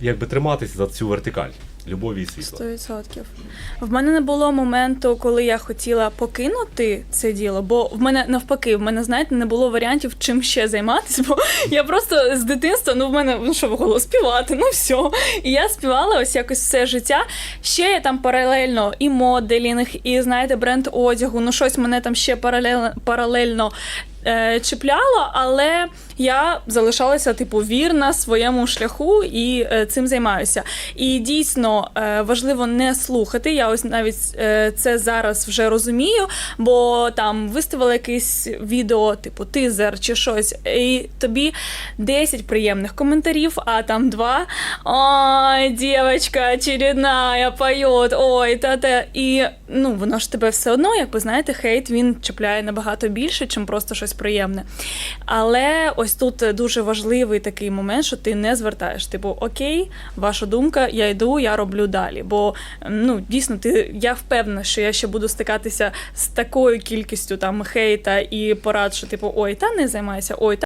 якби триматися за цю вертикаль любові і світла. Сто відсотків. В мене не було моменту, коли я хотіла покинути це діло, бо в мене навпаки, в мене, знаєте, не було варіантів, чим ще займатися, бо я просто з дитинства, ну в мене ну що було співати, ну все. І я співала ось якось все життя. Ще я там паралельно і моделінг, і знаєте, бренд одягу. Ну щось мене там ще паралельно паралельно е, чіпляло, але я залишалася типу вірна своєму шляху і е, цим займаюся. І дійсно е, важливо не слухати. Я ось навіть е, це зараз вже розумію, бо там виставила якесь відео, типу тизер чи щось, і тобі 10 приємних коментарів, а там два. Ой, дівчинка очередная поет, ой, та-та. І ну, воно ж тебе все одно, якби знаєте, хейт він чіпляє набагато більше, чим просто щось приємне. Але ось тут дуже важливий такий момент, що ти не звертаєш. Типу, окей, ваша думка, я йду, я роблю далі. Бо ну дійсно, ти я впевнена, що я ще буду стикатися з такою кількістю там хейта і порад, що типу, ой, та не займайся, ой, та.